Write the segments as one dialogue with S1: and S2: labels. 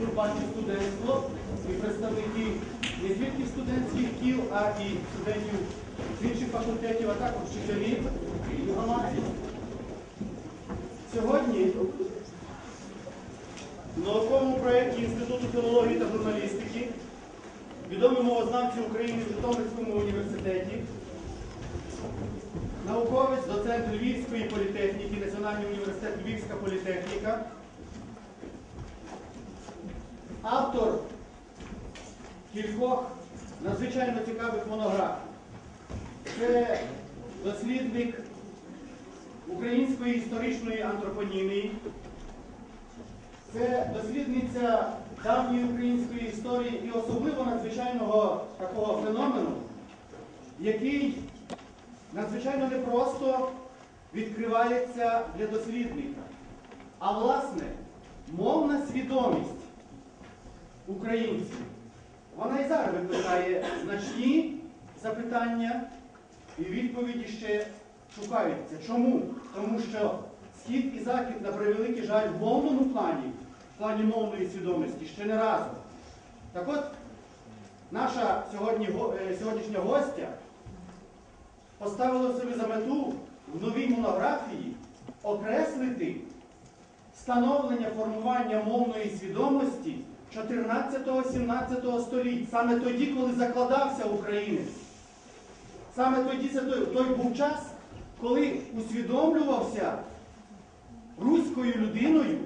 S1: тут бачу студентство і представники не тільки студентських кіл, а і студентів з інших факультетів, а також вчителів і громадських. Сьогодні в науковому проєкті Інституту філології та журналістики відомі мовознавці України в Житомирському університеті, науковець, доцент Львівської політехніки, Національний університет Львівська політехніка, автор кількох надзвичайно цікавих монографій. Це дослідник української історичної антропонімії, це дослідниця давньої української історії і особливо надзвичайного такого феномену, який надзвичайно непросто відкривається для дослідника. А власне, мовна свідомість українців, вона і зараз викликає значні запитання, і відповіді ще шукаються. Чому? Тому що Схід і Захід, на превеликий жаль, в мовному плані, в плані мовної свідомості, ще не разом. Так от, наша сьогодні, е, сьогоднішня гостя поставила собі за мету в новій монографії окреслити становлення формування мовної свідомості 14-17 століть, саме тоді, коли закладався українець. Саме тоді це той, той був час, коли усвідомлювався руською людиною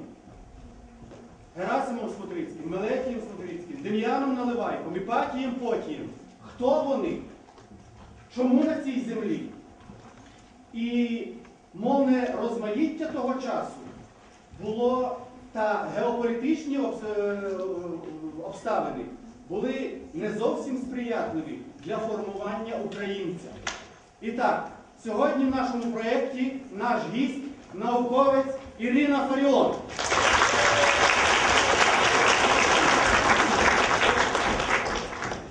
S1: Герасимом Смотрицьким, Мелетієм Смотрицьким, Дем'яном Наливайком, Іпатієм Потієм. Хто вони? Чому на цій землі? І мовне розмаїття того часу було та геополітичні е, обставини були не зовсім сприятливі для формування українця. І так, сьогодні в нашому проєкті наш гість, науковець Ірина Фаріон.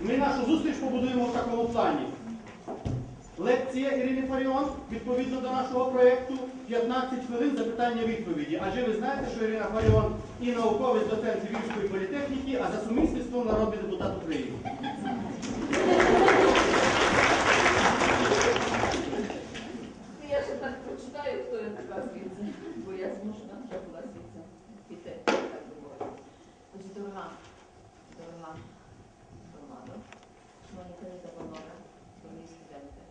S1: Ми нашу зустріч побудуємо в такому плані. Лекція Ірини Фаріон відповідно до нашого проєкту 15 хвилин запитання-відповіді. Адже ви знаєте, що Ірина Фаріон і науковець доцент Львівської політехніки, а за сумісництвом народний депутат України.
S2: Ну, Я ще так прочитаю, хто я така звідси, бо я змушена вже була звідси піти, так би мовити. Отже, дорога, дорога громада, шановні колеги та панове, дорогі студенти,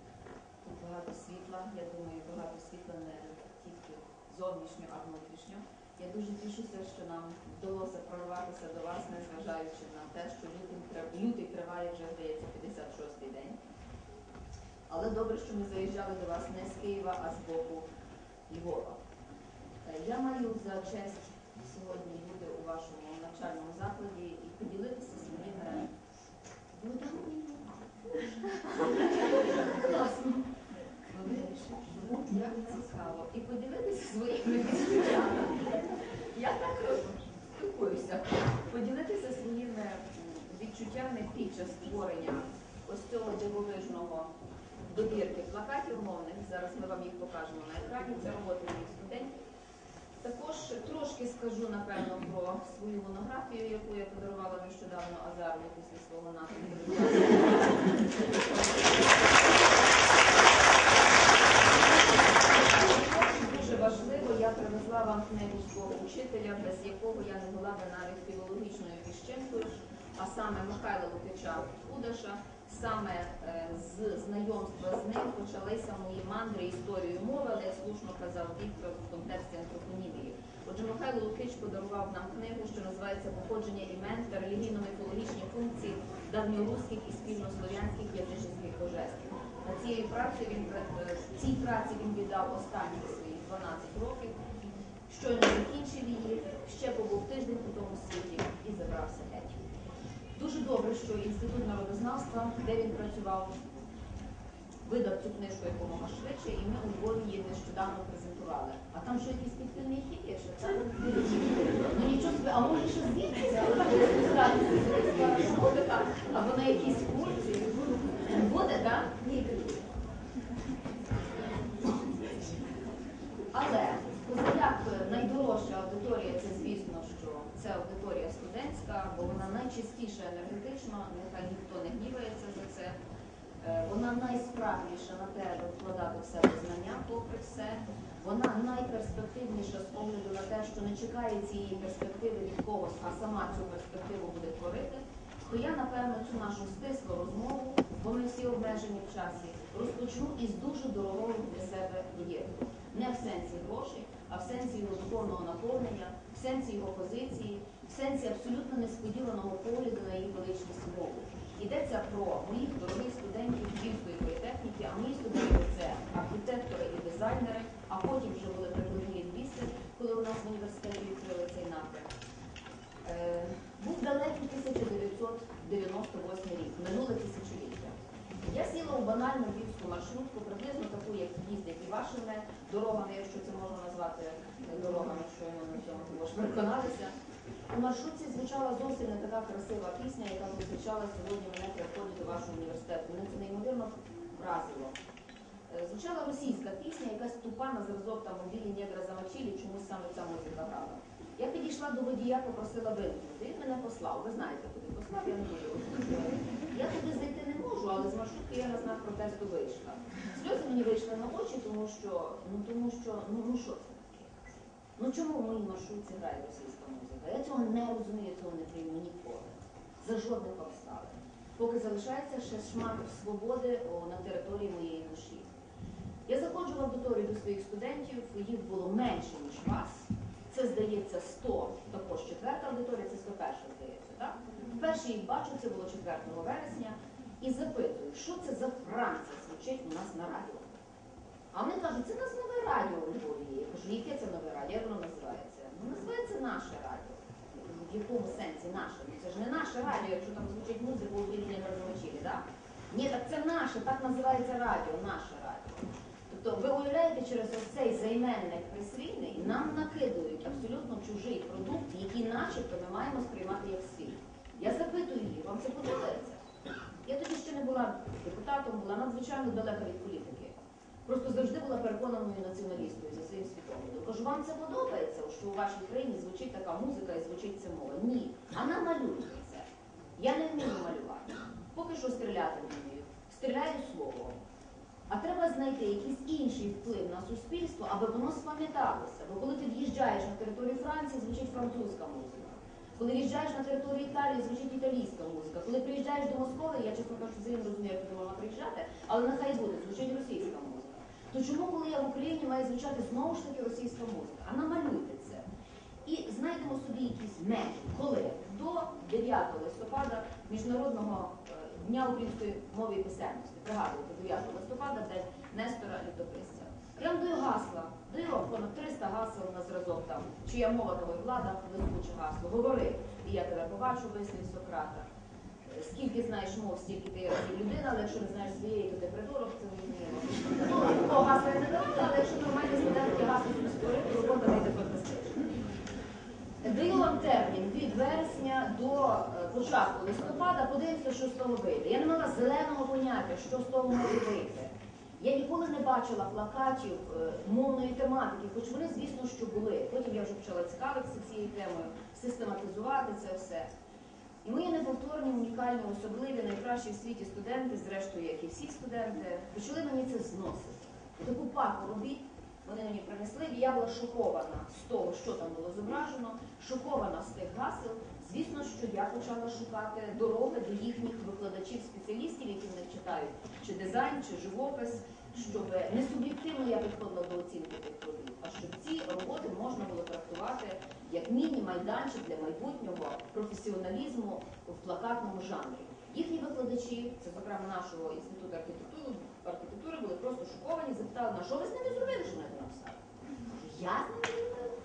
S2: тут багато світла, я думаю, багато світла не тільки зовнішньо, а внутрішньо. Я дуже тішуся, що нам вдалося прорватися до вас, незважаючи на те, що лютий, лютий триває вже, здається, 56-й день. Але добре, що ми заїжджали до вас не з Києва, а з боку Львова. Е, Я маю за честь сьогодні бути у вашому навчальному закладі і поділитися своїми думками. Класно. Ви вирішили, що ну, як цікаво. І поділитися своїми відчуттями. Я так спілкуюся. Поділитися своїми відчуттями під час створення ось цього дивовижного добірки плакатів мовних. Зараз ми вам їх покажемо на екрані. Це роботи моїх студентів. Також трошки скажу, напевно, про свою монографію, яку я подарувала нещодавно Азарові після свого напрямку. Дуже важливо, я привезла вам книгу учителя, без якого я не була би навіть філологічною піщинкою, а саме Михайла Лукича Кудаша. Саме е, з знайомства з ним почалися мої мандри історією мови, але як слушно казав Віктор в контексті антропонімії. Отже, Михайло Лукич подарував нам книгу, що називається Походження імен та релігійно-міфологічні функції давньоруських і спільнослов'янських язичних божеств. На цієї праці він е, цій праці він віддав останні свої 12 років. Щойно закінчив її, ще побув тиждень у тому світі і забрався геть. Дуже добре, що інститут народознавства, де він працював, видав цю книжку якомога швидше, і ми у Львові її нещодавно презентували. А там що якийсь підпільний хід це ну нічого собі, а може ще звідси, або на якійсь курсі. Буде, так? Ні. Але позаяк найдорожча аудиторія, це звісно, що це аудиторія студентська. найчистіша енергетично, нехай ніхто не гнівається за це. Е, Вона найсправніша на те, аби вкладати в себе знання, попри все. Вона найперспективніша з огляду на те, що не чекає цієї перспективи від когось, а сама цю перспективу буде творити. То я, напевно, цю нашу стислу розмову, бо ми всі обмежені в часі, розпочну із дуже дорогого для себе проєкту. Не в сенсі грошей, а в сенсі його духовного наповнення, в сенсі його позиції, в сенсі абсолютно несподіваного погляду на її величність мову. Йдеться про моїх дорогих студентів Київської політехніки, а мої студенти це архітектори і дизайнери, а потім вже були прикладні лінгвісти, коли у нас в університеті відкрили цей напрям. Е, Був далекий 1998 рік, минуле тисячоліття. Я сіла у банальну львівську маршрутку, приблизно таку, як їздять і вашими дорогами, якщо це можна назвати дорогами, що ми на цьому також переконалися. У маршрутці звучала зовсім не така красива пісня, яка зустрічала сьогодні мене при вході до вашого університету. Мене це неймовірно вразило. Е, Звучала російська пісня, якась тупа на зразок там мобілі негра замочилі, чомусь саме ця музика грала. Я підійшла до водія, попросила вимкнути. Він мене послав. Ви знаєте, куди послав, я не буду. Я туди зайти не можу, але з маршрутки я на знак протесту вийшла. Сльози мені вийшли на очі, тому що, ну тому що, ну, ну що це? Ну чому в моїй маршрутці грає російська музика? Я цього не розумію, цього не прийму ніколи. За жодних обставин. Поки залишається ще шмат свободи на території моєї душі. Я заходжу в аудиторію до своїх студентів, їх було менше, ніж вас. Це здається 100, також четверта аудиторія, це 101, здається. Так? Вперше їх бачу, це було 4 вересня, і запитую, що це за Франція звучить у нас на радіо. А вони кажуть, це у нас нове радіо у Львові. Я кажу, яке це нове радіо? Як воно називається? Ну, називається наше радіо. В якому сенсі наше? Ну, це ж не наше радіо, якщо там звучить музика у вільні так? Ні, так це наше, так називається радіо, наше радіо. Тобто ви уявляєте, через ось цей займенник присвійний нам накидують абсолютно чужий продукт, який начебто ми маємо сприймати як свій. Я запитую їх, вам це подобається? Я тоді ще не була депутатом, була надзвичайно далека від політики. Просто завжди була переконаною націоналісткою за своїм світоглядом. Кажу, вам це подобається, що у вашій країні звучить така музика і звучить ця мова? Ні. А намалюйте це. Я не вмію малювати. Поки що стріляти не вмію. Стріляю словом. А треба знайти якийсь інший вплив на суспільство, аби воно спам'яталося. Бо коли ти в'їжджаєш на територію Франції, звучить французька музика. Коли в'їжджаєш на територію Італії, звучить італійська музика. Коли приїжджаєш до Москви, я чесно кажучи, взагалі не розумію, як туди можна приїжджати, але нехай буде, звучить російська музика. То чому, коли я в Україні, має звучати знову ж таки російська музика? А намалюйте це. І знайдемо собі якісь межі, коли до 9 листопада Міжнародного е, дня української мови і писемності, пригадуйте, 9 листопада, день Нестора Літописця. Я вам даю гасла, даю понад 300 гасел на зразок там, чия мова того і влада, блискуче гасло. Говори, і я тебе побачу, вислів Сократа. Скільки знаєш мов, стільки ти разів людина, але якщо не знаєш своєї, то ти придурок, це зрозуміло. Ну, гасла не давала, але якщо нормальні студентки гасло створити, робота вийде фантастична. Даю вам термін від вересня до е, початку листопада, подивимося, що з того вийде. Я не мала зеленого поняття, що з того може вийти. Я ніколи не бачила плакатів е, мовної тематики, хоч вони, звісно, що були. Потім я вже почала цікавитися цією темою, систематизувати це все. Мої неповторні, унікальні, особливі, найкращі в світі студенти, зрештою, як і всі студенти, почали мені це зносити. Таку паку робіт вони мені принесли, і я була шокована з того, що там було зображено, шокована з тих гасел. Звісно, що я почала шукати дороги до їхніх викладачів, спеціалістів, які в них читають чи дизайн, чи живопис, щоб не суб'єктивно я підходила до оцінки тих робіт, а щоб ці роботи можна було трактувати як міні-майданчик для майбутнього професіоналізму в плакатному жанрі. Їхні викладачі, це зокрема нашого інституту архітектури, архітектури, були просто шоковані, запитали, на що ви з ними зробили, що вони написали? Я з ними зробила.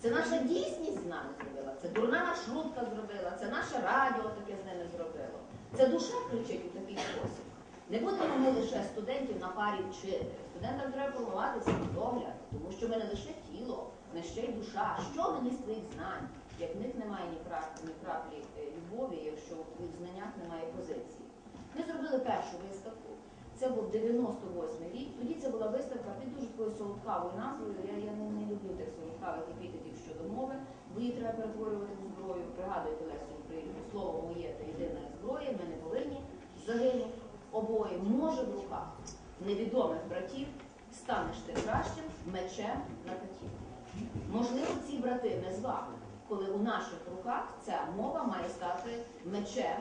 S2: Це наша дійсність з нами зробила, це дурна маршрутка зробила, це наше радіо таке з ними зробило. Це душа кричить у такий спосіб. Не будемо ми лише студентів на парі вчити. Студентам треба формувати світогляд, тому що ми не лише тіло, ми ще й душа. Що мені з твоїх знань? Як в них немає ні краплі, ні краплі е, любові, якщо в твоїх знаннях немає позиції. Ми зробили першу виставку. Це був 98 рік. Тоді це була виставка під дуже такою солодкавою назвою. Я, я не, не люблю тих солодкавих епітетів щодо мови, бо її треба перетворювати в зброю. Пригадуйте Лесю Українську. слово моє та єдина зброя, ми не повинні загинути. Обоє може в руках невідомих братів станеш ти кращим мечем на каті. Можливо, ці брати не з вами, коли у наших руках ця мова має стати мечем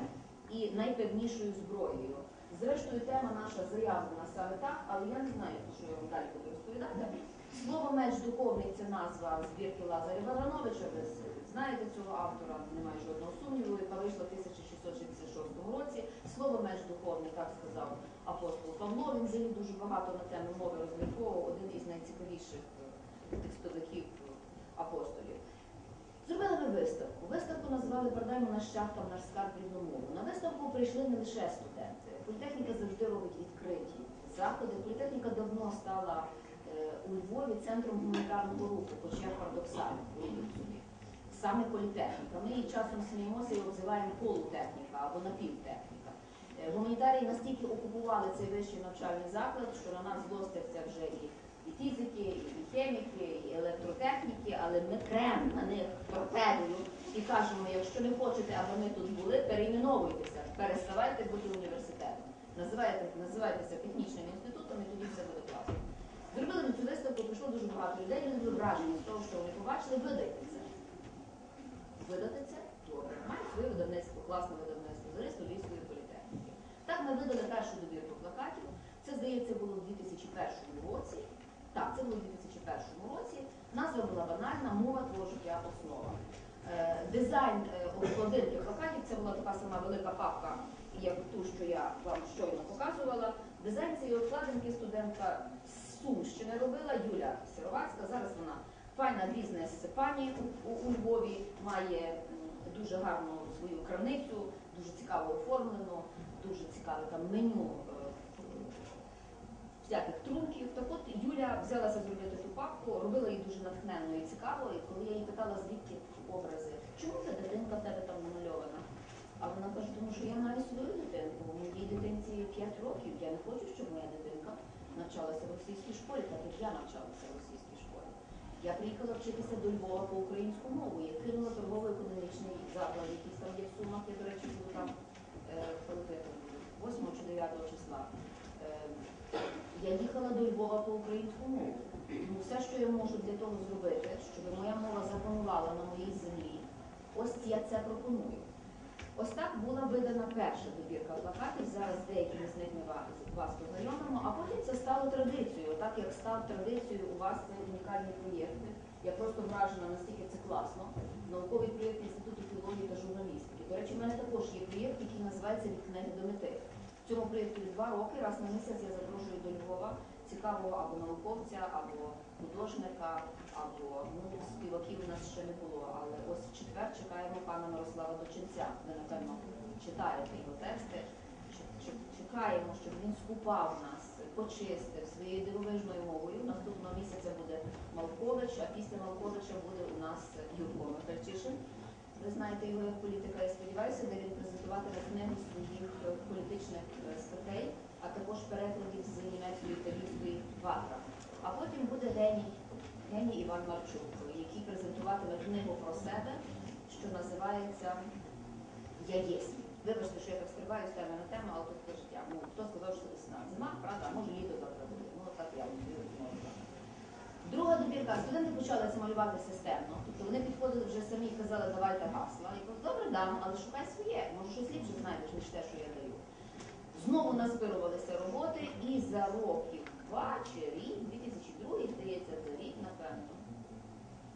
S2: і найпевнішою зброєю. Зрештою, тема наша заявлена саме так, але я не знаю, що я вам далі буду розповідати. Слово меч духовний це назва збірки Лазаря Варановича. Ви знаєте цього автора, немає жодного сумніву, яка вийшла в 1666 році. Слово меч духовний, так сказав апостол Павло. Він взагалі дуже багато на тему мови розмірковував, один із найцікавіших е, текстовиків е, апостолів. Зробили ми виставку. Виставку називали Передаємо нащадкам наш скарб рідну мову. На виставку прийшли не лише студенти. Політехніка завжди робить відкриті заходи. Політехніка давно стала е, у Львові центром гуманітарного руху, хоча парадоксально. Саме політехніка. Ми її часом сміємося і обзиваємо полутехніка або напівтехніка. Е, Гуманітарії настільки окупували цей вищий навчальний заклад, що на нас злостяться вже і, і фізики, і, хіміки, і електротехніки, але ми трем на них торпедою і кажемо, якщо не хочете, аби ми тут були, перейменовуйтеся, переставайте бути університетом. Називайте, називайтеся технічним інститутом і тоді все буде класно. Зробили ми цю виставку, прийшло дуже багато людей, люди були вражені з того, що вони побачили, видайте це. Видати це? Добре. Має своє видавництво, класне видавництво, політехніки. Так ми видали першу добірку плакатів. Це, здається, було в 2001 році. Так, це було в 2001 році. Назва була банальна, мова твого життя основа. Е, Дизайн е, обкладинки плакатів це була така сама велика папка, як ту, що я вам щойно показувала. Дизайн цієї обкладинки студентка з Сумщини робила Юля Сіровацька. Зараз вона файна бізнес-пані у, у, у Львові, має дуже гарну свою крамницю, дуже цікаво оформлену, дуже цікаве там меню е, всяких трунків. Так от Юля взялася зробити ту папку, робила її дуже натхненно і цікаво. І коли я її питала, звідки образи, чому ця дитинка в тебе там намальована? А вона каже, тому що я маю свою дитинку, моїй дитинці 5 років. Я не хочу, щоб моя дитинка навчалася в російській школі, так як я навчалася в російській школі. Я приїхала вчитися до Львова по українську мову. Я кинула торгово-економічний заклад, якийсь там є в Сумах, я, до речі, буду там е, коли то я там буду, 8 чи 9 числа. Е, я їхала до Львова по українську мову. Ну, все, що я можу для того зробити, щоб моя мова запанувала на моїй землі, ось я це пропоную. Ось так була видана перша добірка плакатів. Зараз деякими з них ми вас, познайомимо, а потім це стало традицією. Так як став традицією у вас цей унікальний проєкт. Я просто вражена, наскільки це класно. Науковий проєкт Інституту філології та журналістики. До речі, в мене також є проєкт, який називається Від до мети. В цьому проєкту два роки, раз на місяць я запрошую до Львова цікавого або науковця, або художника, або ну, співаків у нас ще не було. Але ось в четвер чекаємо пана Мирослава Дочинця. Ви, напевно, читаєте його тексти. Чекаємо, щоб він скупав нас, почистив своєю дивовижною мовою. Наступного місяця буде Малкович, а після Малковича буде у нас Юрко Михальчишин. Ви знаєте його як політика, я сподіваюся, де він презентуватиме книгу своїх е, політичних е, статей, а також перекладів з німецької італійської ватра. А потім буде геній, геній Іван Марчук, який презентуватиме книгу про себе, що називається Я єсмь. Вибачте, що я так стрибаю з теми на тему, але тут життя. Ну, хто сказав, що весна? Зима, правда, а може літо завтра буде. Ну, так я можу. Друга добірка. Студенти почали це малювати системно. Тобто вони підходили вже самі і казали, давайте гасла. Я кажу, добре, дам, але шукай своє. Може, щось ліпше знайдеш, ніж те, що я даю. Знову назбирувалися роботи і за років два чи рік, 2002, здається, за рік, напевно.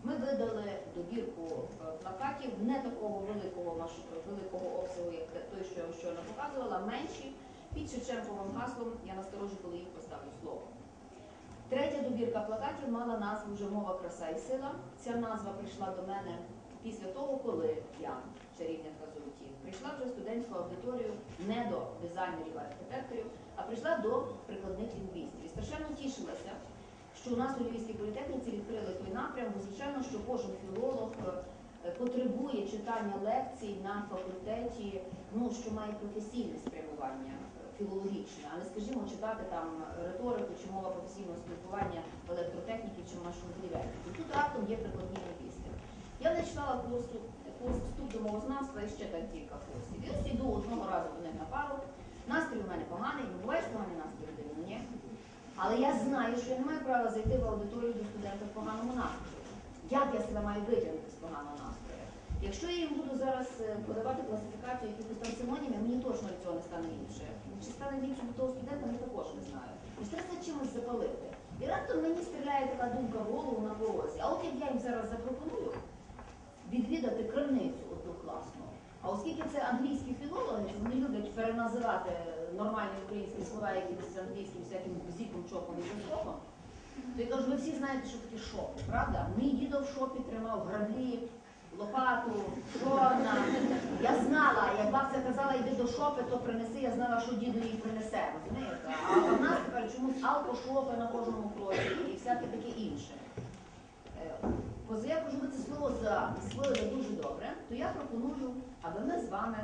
S2: Ми видали добірку е, плакатів не такого великого великого обсягу, як той, що я вам щойно показувала, менші. Під Шевченковим гаслом я насторожу, коли їх поставлю слово. Третя добірка плакатів мала назву вже мова, краса і сила. Ця назва прийшла до мене після того, коли я, чарівниця Золоті, прийшла вже в студентську аудиторію не до дизайнерів, архітекторів, а прийшла до прикладних лінгвістів. І страшенно тішилася, що у нас у Львівській політехніці відкрили той напрям, бо звичайно, що кожен філолог е, потребує читання лекцій на факультеті, ну що має професійне спрямування філологічне, а не скажімо читати там риторику чи мова професійного спілкування електротехніки чи машинобудівельників. Тут раптом є прикладні лінгвісти. Я не читала курсу курс вступ до мовознавства і ще там кілька курсів. І ось іду одного разу до них на пару. Настрій у мене поганий, ну буваєш поганий настрій людини? Ні. Але я знаю, що я не маю права зайти в аудиторію до студента в поганому настрої. Як я себе маю витягнути з поганого настрою? Якщо я їм буду зараз е, подавати класифікацію якихось там синонімів, мені точно від цього не стане ліпше. Чи стане ліпше від того студента, я також не знаю. Ось треба чимось запалити. І раптом мені стріляє така думка в голову на порозі. А от як я їм зараз запропоную відвідати крамницю оту класну. А оскільки це англійські філологи, вони люблять переназивати нормальні українські слова якимось англійським всяким бзіком, чопом і заскоком, то я кажу, ви всі знаєте, що таке шопи, правда? Мій дідо в шопі тримав граблі, лопату, чорна. Я знала, як бабця казала, йди до шопи, то принеси, я знала, що діду їй принесе. розумієте? А в нас тепер чомусь алкошопи на кожному кроці і всяке таке інше. Е, Коли я кажу, ви це слово засвоїли дуже добре, то я пропоную, аби ми з вами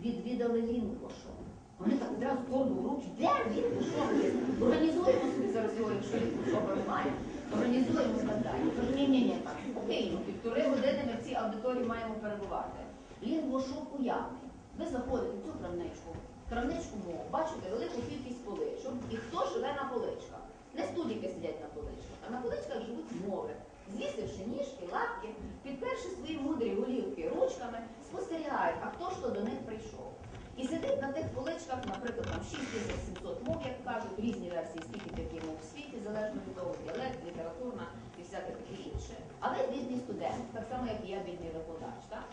S2: відвідали лінгвошу. Вони так одразу в руки, де лінгвошоп є? Організуємо собі зараз його, якщо лінгвошопа немає. Організуємо і так далі. Я кажу, ні, ні, ні, так, спокійно, півтори години ми в цій аудиторії маємо перебувати. Лінгвошоп уявний. Ви заходите в цю крамничку, крамничку мов, бачите велику кількість поличок, і хто живе на поличках? Не студіки сидять на поличках, а на поличках живуть мови. Звісивши ніжки, лапки, підперши свої мудрі голівки ручками, спостерігають, а хто ж то до них прийшов. І сидить на тих поличках, наприклад, там 6700 мов, як кажуть, різні версії, скільки таких мов в світі, залежно від того, діалект, літературна і всяке таке інше. А ви бідний студент, так само, як і я бідний викладач. Так?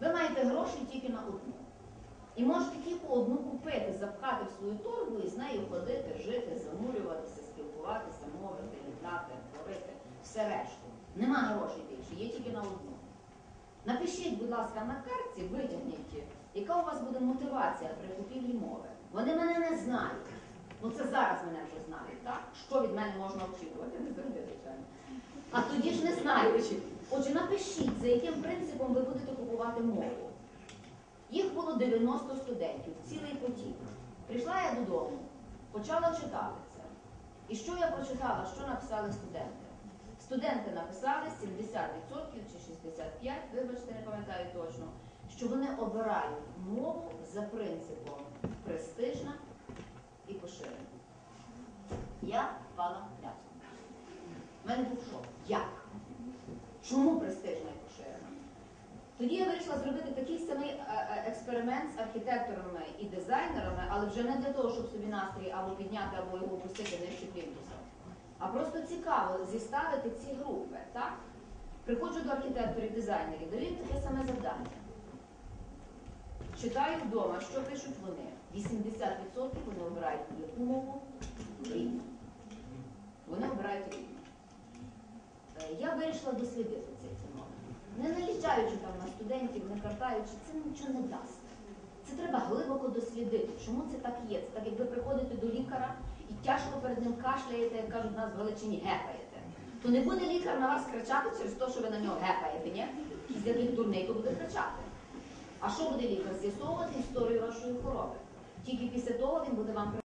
S2: Ви маєте гроші тільки на одну. І можете тільки одну купити, запхати в свою торбу і з нею ходити, жити, занурюватися, спілкуватися, мовити, літати, творити, все решту. Нема грошей більше, є тільки на одну. Напишіть, будь ласка, на картці, витягніть, яка у вас буде мотивація при купівлі мови. Вони мене не знають. Ну це зараз мене вже знають, так? Що від мене можна очікувати? Не завжди, звичайно. А тоді ж не знають. Отже, напишіть, за яким принципом ви будете купувати мову. Їх було 90 студентів, цілий потік. Прийшла я додому, почала читати це. І що я прочитала, що написали студенти? Студенти написали 70% чи 65%, вибачте, не пам'ятаю точно, що вони обирають мову за принципом престижна і поширена. Я впала пляцом. У мене був шок. Як? Чому престижна і поширена? Тоді я вирішила зробити такий самий е, е, експеримент з архітекторами і дизайнерами, але вже не для того, щоб собі настрій або підняти, або його опустити нижче плінтуса. А просто цікаво зіставити ці групи. Так? Приходжу до архітекторів, дизайнерів, даю таке саме завдання. Читаю вдома, що пишуть вони. 80% вони обирають яку мову рідну. Вони обирають рідну. Е, Я вирішила дослідити цей феномен. Не налічаючи там на студентів, не картаючи, це нічого не дасть. Це треба глибоко дослідити, чому це так є. Це так, як ви приходите до лікаря і тяжко перед ним кашляєте, як кажуть, нас в Галичині гепаєте. То не буде лікар на вас кричати через те, що ви на нього гепаєте, ні? Якийсь який дурний, то буде кричати. А що буде лікар? З'ясовувати історію вашої хвороби. Тільки після того він буде вам